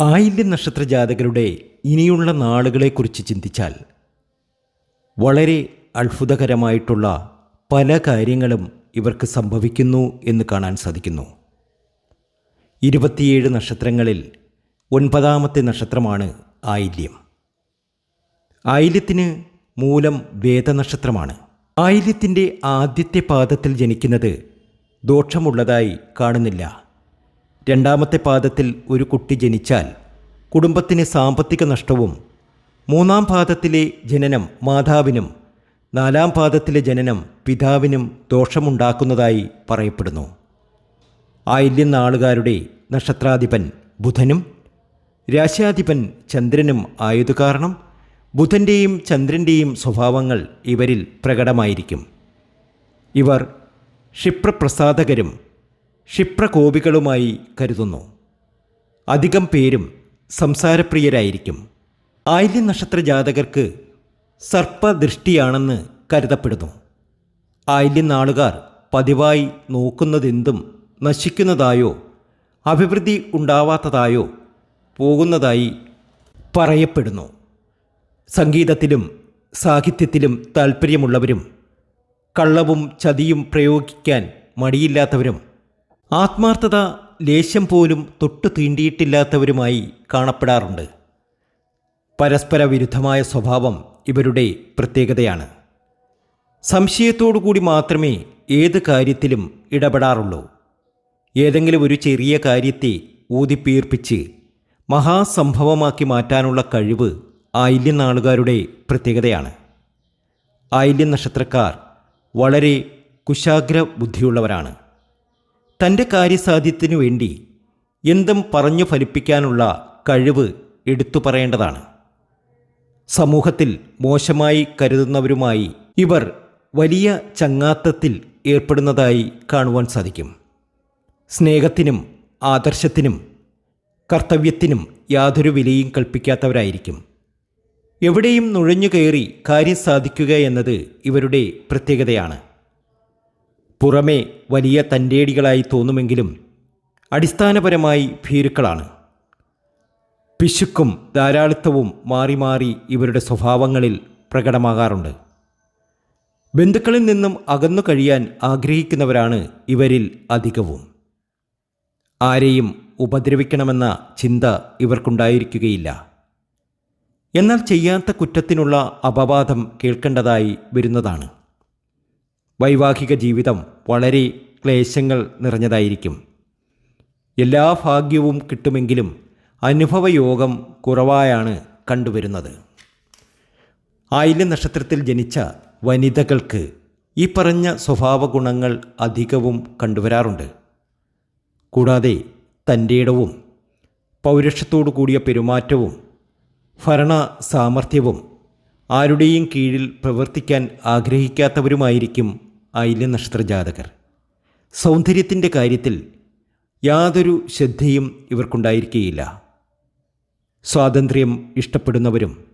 ആയില്യം നക്ഷത്ര ജാതകരുടെ ഇനിയുള്ള നാളുകളെക്കുറിച്ച് ചിന്തിച്ചാൽ വളരെ അത്ഭുതകരമായിട്ടുള്ള പല കാര്യങ്ങളും ഇവർക്ക് സംഭവിക്കുന്നു എന്ന് കാണാൻ സാധിക്കുന്നു. ഇരുപത്തിയേഴ് നക്ഷത്രങ്ങളിൽ ഒൻപതാമത്തെ നക്ഷത്രമാണ് ആയില്യം. ആയില്യത്തിന് മൂലം വേദനക്ഷത്രമാണ്. ആയില്യത്തിന്റെ ആദ്യത്തെ പാദത്തിൽ ജനിക്കുന്നത് ദോഷമുള്ളതായി കാണുന്നില്ല. രണ്ടാമത്തെ പാദത്തിൽ ഒരു കുട്ടി ജനിച്ചാൽ കുടുംബത്തിന് സാമ്പത്തിക നഷ്ടവും മൂന്നാം പാദത്തിലെ ജനനം മാതാവിനും നാലാം പാദത്തിലെ ജനനം പിതാവിനും ദോഷമുണ്ടാക്കുന്നതായി പറയപ്പെടുന്നു. ആയില്യം നാളുകാരുടെ നക്ഷത്രാധിപൻ ബുധനും രാശ്യാധിപൻ ചന്ദ്രനും ആയതു കാരണം ബുധന്റെയും ചന്ദ്രന്റെയും സ്വഭാവങ്ങൾ ഇവരിൽ പ്രകടമായിരിക്കും. ഇവർ ക്ഷിപ്രപ്രസാദകരും ക്ഷിപ്രകോപികളുമായി കരുതുന്നു. അധികം പേരും സംസാരപ്രിയരായിരിക്കും. ആയില്യ നക്ഷത്ര ജാതകർക്ക് സർപ്പദൃഷ്ടിയാണെന്ന് കരുതപ്പെടുന്നു. ആയില്യ നാളുകാർ പതിവായി നോക്കുന്നതെന്തും നശിക്കുന്നതായോ അഭിവൃദ്ധി ഉണ്ടാവാത്തതായോ പോകുന്നതായി പറയപ്പെടുന്നു. സംഗീതത്തിലും സാഹിത്യത്തിലും താൽപ്പര്യമുള്ളവരും കള്ളവും ചതിയും പ്രയോഗിക്കാൻ മടിയില്ലാത്തവരും ആത്മാർത്ഥത ലേശം പോലും തൊട്ടു തീണ്ടിയിട്ടില്ലാത്തവരുമായി കാണപ്പെടാറുണ്ട്. പരസ്പര വിരുദ്ധമായ സ്വഭാവം ഇവരുടെ പ്രത്യേകതയാണ്. സംശയത്തോടു കൂടി മാത്രമേ ഏത് കാര്യത്തിലും ഇടപെടാറുള്ളൂ. ഏതെങ്കിലും ഒരു ചെറിയ കാര്യത്തെ ഊതിപ്പീർപ്പിച്ച് മഹാസംഭവമാക്കി മാറ്റാനുള്ള കഴിവ് ആയില്യം നാളുകാരുടെ പ്രത്യേകതയാണ്. ആയില്യം നക്ഷത്രക്കാർ വളരെ കുശാഗ്ര ബുദ്ധിയുള്ളവരാണ് തന്റെ കാര്യസാധ്യത്തിനു വേണ്ടി എന്തും പറഞ്ഞു ഫലിപ്പിക്കാനുള്ള കഴിവ് എടുത്തു പറയേണ്ടതാണ്. സമൂഹത്തിൽ മോശമായി കരുതുന്നവരുമായി ഇവർ വലിയ ചങ്ങാത്തത്തിൽ ഏർപ്പെടുന്നതായി കാണുവാൻ സാധിക്കും. സ്നേഹത്തിനും ആദർശത്തിനും കർത്തവ്യത്തിനും യാതൊരു വിലയും കൽപ്പിക്കാത്തവരായിരിക്കും. എവിടെയും നുഴഞ്ഞു കയറി കാര്യം സാധിക്കുക എന്നത് ഇവരുടെ പ്രത്യേകതയാണ്. പുറമേ വലിയ തന്റേടികളായി തോന്നുമെങ്കിലും അടിസ്ഥാനപരമായി ഭീരുക്കളാണ്. പിശുക്കും ധാരാളിത്തവും മാറി മാറി ഇവരുടെ സ്വഭാവങ്ങളിൽ പ്രകടമാകാറുണ്ട്. ബന്ധുക്കളിൽ നിന്നും അകന്നു കഴിയാൻ ആഗ്രഹിക്കുന്നവരാണ് ഇവരിൽ അധികവും. ആരെയും ഉപദ്രവിക്കണമെന്ന ചിന്ത ഇവർക്കുണ്ടായിരിക്കുകയില്ല. എന്നാൽ ചെയ്യാത്ത കുറ്റത്തിനുള്ള അപവാദം കേൾക്കേണ്ടതായി വരുന്നതാണ്. വൈവാഹിക ജീവിതം വളരെ ക്ലേശങ്ങൾ നിറഞ്ഞതായിരിക്കും. എല്ലാ ഭാഗ്യവും കിട്ടുമെങ്കിലും അനുഭവയോഗം കുറവായാണ് കണ്ടുവരുന്നത്. ആയില്യ നക്ഷത്രത്തിൽ ജനിച്ച വനിതകൾക്ക് ഈ പറഞ്ഞ സ്വഭാവ ഗുണങ്ങൾ അധികവും കണ്ടുവരാറുണ്ട്. കൂടാതെ തന്റെ ഇടവും പൗരക്ഷത്തോടു കൂടിയ പെരുമാറ്റവും ഭരണ സാമർഥ്യവും ആരുടെയും കീഴിൽ പ്രവർത്തിക്കാൻ ആഗ്രഹിക്കാത്തവരുമായിരിക്കും ആയില്യ നക്ഷത്രജാതകർ. സൗന്ദര്യത്തിന്റെ കാര്യത്തിൽ യാതൊരു ശ്രദ്ധയും ഇവർക്കുണ്ടായിരിക്കുകയില്ല സ്വാതന്ത്ര്യം ഇഷ്ടപ്പെടുന്നവരും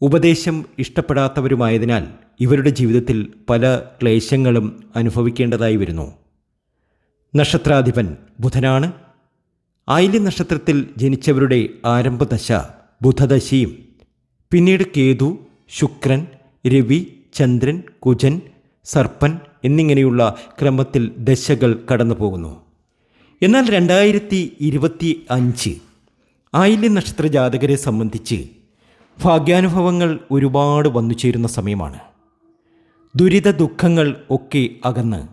ഉപദേശം ഇഷ്ടപ്പെടാത്തവരുമായതിനാൽ ഇവരുടെ ജീവിതത്തിൽ പല ക്ലേശങ്ങളും അനുഭവിക്കേണ്ടതായി വരുന്നു. നക്ഷത്രാധിപൻ ബുധനാണ്. ആയില്യ നക്ഷത്രത്തിൽ ജനിച്ചവരുടെ ആരംഭദശ ബുധദശയും പിന്നീട് കേതു ശുക്രൻ രവി ചന്ദ്രൻ കുജൻ സർപ്പൻ എന്നിങ്ങനെയുള്ള ക്രമത്തിൽ ദശകൾ കടന്നു പോകുന്നു എന്നാൽ രണ്ടായിരത്തി ഇരുപത്തി അഞ്ച് ആയില്യ നക്ഷത്ര ജാതകരെ സംബന്ധിച്ച് ഭാഗ്യാനുഭവങ്ങൾ ഒരുപാട് വന്നു ചേരുന്ന സമയമാണ്. ദുരിത ദുഃഖങ്ങൾ ഒക്കെ അകന്ന്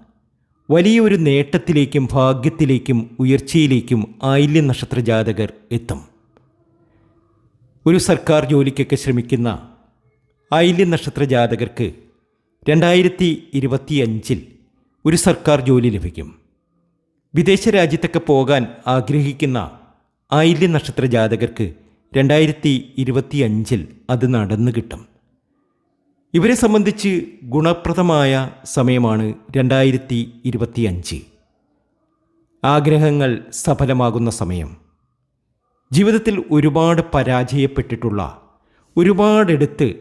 വലിയൊരു നേട്ടത്തിലേക്കും ഭാഗ്യത്തിലേക്കും ഉയർച്ചയിലേക്കും ആയില്യ നക്ഷത്ര ജാതകർ എത്തും. ഒരു സർക്കാർ ജോലിക്കൊക്കെ ശ്രമിക്കുന്ന ആയില്യ നക്ഷത്ര ജാതകർക്ക് രണ്ടായിരത്തി ഇരുപത്തിയഞ്ചിൽ ഒരു സർക്കാർ ജോലി ലഭിക്കും. വിദേശ രാജ്യത്തൊക്കെ പോകാൻ ആഗ്രഹിക്കുന്ന ആയില്യ നക്ഷത്ര ജാതകർക്ക് രണ്ടായിരത്തി ഇരുപത്തിയഞ്ചിൽ അത് നടന്നു കിട്ടും. ഇവരെ സംബന്ധിച്ച് ഗുണപ്രദമായ സമയമാണ് രണ്ടായിരത്തി ഇരുപത്തിയഞ്ച് ആഗ്രഹങ്ങൾ സഫലമാകുന്ന സമയം. ജീവിതത്തിൽ ഒരുപാട് പരാജയപ്പെട്ടിട്ടുള്ള ഒരുപാടെടുത്ത്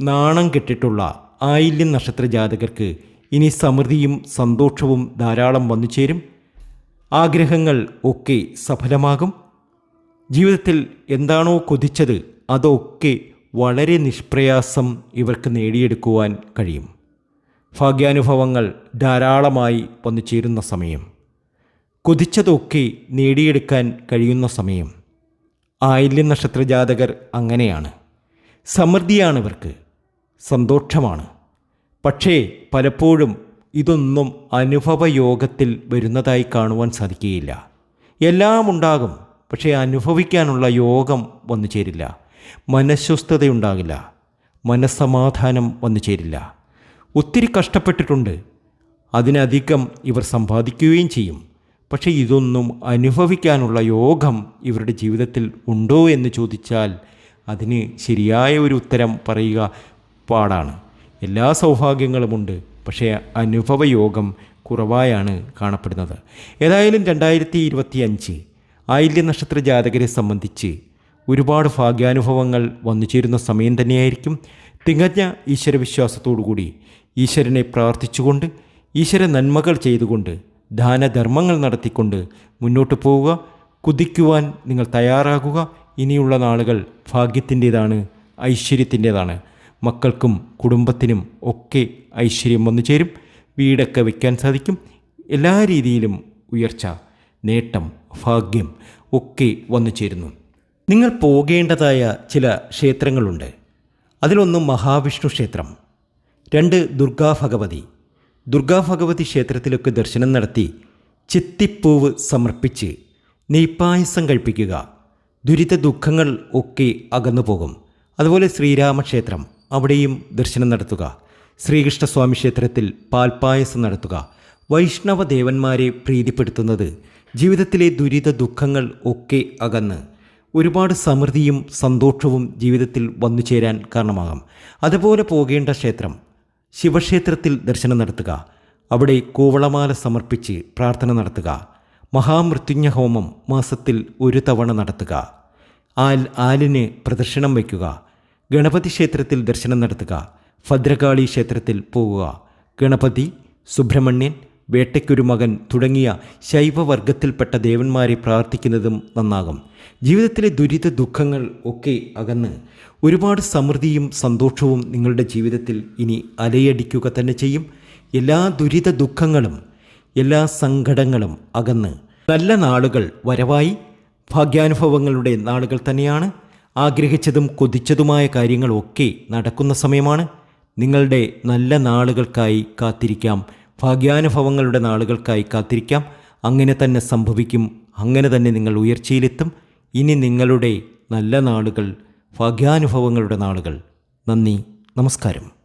നാണം കെട്ടിട്ടുള്ള ആയില്യം നക്ഷത്ര ജാതകർക്ക് ഇനി സമൃദ്ധിയും സന്തോഷവും ധാരാളം വന്നു ചേരും. ആഗ്രഹങ്ങൾ ഒക്കെ സഫലമാകും. ജീവിതത്തിൽ എന്താണോ കൊതിച്ചത് അതൊക്കെ വളരെ നിഷ്പ്രയാസം ഇവർക്ക് നേടിയെടുക്കുവാൻ കഴിയും. ഭാഗ്യാനുഭവങ്ങൾ ധാരാളമായി വന്നു ചേരുന്ന സമയം. കൊതിച്ചതൊക്കെ നേടിയെടുക്കാൻ കഴിയുന്ന സമയം. ആയില്യം നക്ഷത്ര ജാതകർ അങ്ങനെയാണ്. സമൃദ്ധിയാണ് ഇവർക്ക്. സന്തോഷമാണ്. പക്ഷേ പലപ്പോഴും ഇതൊന്നും അനുഭവയോഗത്തിൽ വരുന്നതായി കാണുവാൻ സാധിക്കുകയില്ല. എല്ലാം ഉണ്ടാകും പക്ഷേ അനുഭവിക്കാനുള്ള യോഗം വന്നു ചേരില്ല. മനഃസ്വസ്ഥതയുണ്ടാകില്ല. മനസ്സമാധാനം വന്നു ചേരില്ല. ഒത്തിരി കഷ്ടപ്പെട്ടിട്ടുണ്ട്. അതിനധികം ഇവർ സമ്പാദിക്കുകയും ചെയ്യും. പക്ഷേ ഇതൊന്നും അനുഭവിക്കാനുള്ള യോഗം ഇവരുടെ ജീവിതത്തിൽ ഉണ്ടോ എന്ന് ചോദിച്ചാൽ അതിന് ശരിയായ ഒരു ഉത്തരം പറയുക പാടാണ് എല്ലാ സൗഭാഗ്യങ്ങളുമുണ്ട് പക്ഷേ അനുഭവയോഗം കുറവായാണ് കാണപ്പെടുന്നത്. ഏതായാലും രണ്ടായിരത്തി ഇരുപത്തി അഞ്ച് ആയില്യ നക്ഷത്ര ജാതകരെ സംബന്ധിച്ച് ഒരുപാട് ഭാഗ്യാനുഭവങ്ങൾ വന്നു ചേരുന്ന സമയം തന്നെയായിരിക്കും. തികഞ്ഞ ഈശ്വരവിശ്വാസത്തോടുകൂടി ഈശ്വരനെ പ്രാർത്ഥിച്ചുകൊണ്ട് ഈശ്വര നന്മകൾ ചെയ്തുകൊണ്ട് ദാനധർമ്മങ്ങൾ നടത്തിക്കൊണ്ട് മുന്നോട്ട് പോവുക. കുതിക്കുവാൻ നിങ്ങൾ തയ്യാറാകുക. ഇനിയുള്ള നാളുകൾ ഭാഗ്യത്തിന്റേതാണ് ഐശ്വര്യത്തിന്റേതാണ്. മക്കൾക്കും കുടുംബത്തിനും ഒക്കെ ഐശ്വര്യം വന്നു ചേരും. വീടൊക്കെ വയ്ക്കാൻ സാധിക്കും. എല്ലാ രീതിയിലും ഉയർച്ച നേട്ടം ഭാഗ്യം ഒക്കെ വന്നു ചേരുന്നു. നിങ്ങൾ പോകേണ്ടതായ ചില ക്ഷേത്രങ്ങളുണ്ട്. അതിലൊന്ന് മഹാവിഷ്ണു ക്ഷേത്രം രണ്ട് ദുർഗാ ഭഗവതി. ദുർഗാ ഭഗവതി ക്ഷേത്രത്തിലൊക്കെ ദർശനം നടത്തി ചിത്തിപ്പൂവ് സമർപ്പിച്ച് നെയ്പ്പായസം കഴിപ്പിക്കുക. ദുരിത ദുഃഖങ്ങൾ ഒക്കെ അകന്നു പോകും അതുപോലെ ശ്രീരാമക്ഷേത്രം അവിടെയും ദർശനം നടത്തുക. ശ്രീകൃഷ്ണസ്വാമി ക്ഷേത്രത്തിൽ പാൽപ്പായസം നടത്തുക. വൈഷ്ണവ ദേവന്മാരെ പ്രീതിപ്പെടുത്തുന്നത് ജീവിതത്തിലെ ദുരിത ദുഃഖങ്ങൾ ഒക്കെ അകന്ന് ഒരുപാട് സമൃദ്ധിയും സന്തോഷവും ജീവിതത്തിൽ വന്നു ചേരാൻ കാരണമാകാം. അതുപോലെ പോകേണ്ട ക്ഷേത്രം ശിവക്ഷേത്രത്തിൽ ദർശനം നടത്തുക. അവിടെ കൂവളമാല സമർപ്പിച്ച് പ്രാർത്ഥന നടത്തുക. മഹാമൃത്യുഞ്ജ ഹോമം മാസത്തിൽ ഒരു തവണ നടത്തുക. ആൽ ആലിന് പ്രദക്ഷിണം വയ്ക്കുക. ഗണപതി ക്ഷേത്രത്തിൽ ദർശനം നടത്തുക. ഭദ്രകാളി ക്ഷേത്രത്തിൽ പോവുക ഗണപതി സുബ്രഹ്മണ്യൻ വേട്ടയ്ക്കൊരു മകൻ തുടങ്ങിയ ശൈവവർഗത്തിൽപ്പെട്ട ദേവന്മാരെ പ്രാർത്ഥിക്കുന്നതും നന്നാകും. ജീവിതത്തിലെ ദുരിത ദുഃഖങ്ങൾ ഒക്കെ അകന്ന് ഒരുപാട് സമൃദ്ധിയും സന്തോഷവും നിങ്ങളുടെ ജീവിതത്തിൽ ഇനി അലയടിക്കുക തന്നെ ചെയ്യും. എല്ലാ ദുരിത ദുഃഖങ്ങളും എല്ലാ സങ്കടങ്ങളും അകന്ന് നല്ല നാളുകൾ വരവായി. ഭാഗ്യാനുഭവങ്ങളുടെ നാളുകൾ തന്നെയാണ്. ആഗ്രഹിച്ചതും കൊതിച്ചതുമായ കാര്യങ്ങളൊക്കെ നടക്കുന്ന സമയമാണ്. നിങ്ങളുടെ നല്ല നാളുകൾക്കായി കാത്തിരിക്കാം. ഭാഗ്യാനുഭവങ്ങളുടെ നാളുകൾക്കായി കാത്തിരിക്കാം. അങ്ങനെ തന്നെ സംഭവിക്കും. അങ്ങനെ തന്നെ നിങ്ങൾ ഉയർച്ചയിലെത്തും. ഇനി നിങ്ങളുടെ നല്ല നാളുകൾ ഭാഗ്യാനുഭവങ്ങളുടെ നാളുകൾ. നന്ദി. നമസ്കാരം.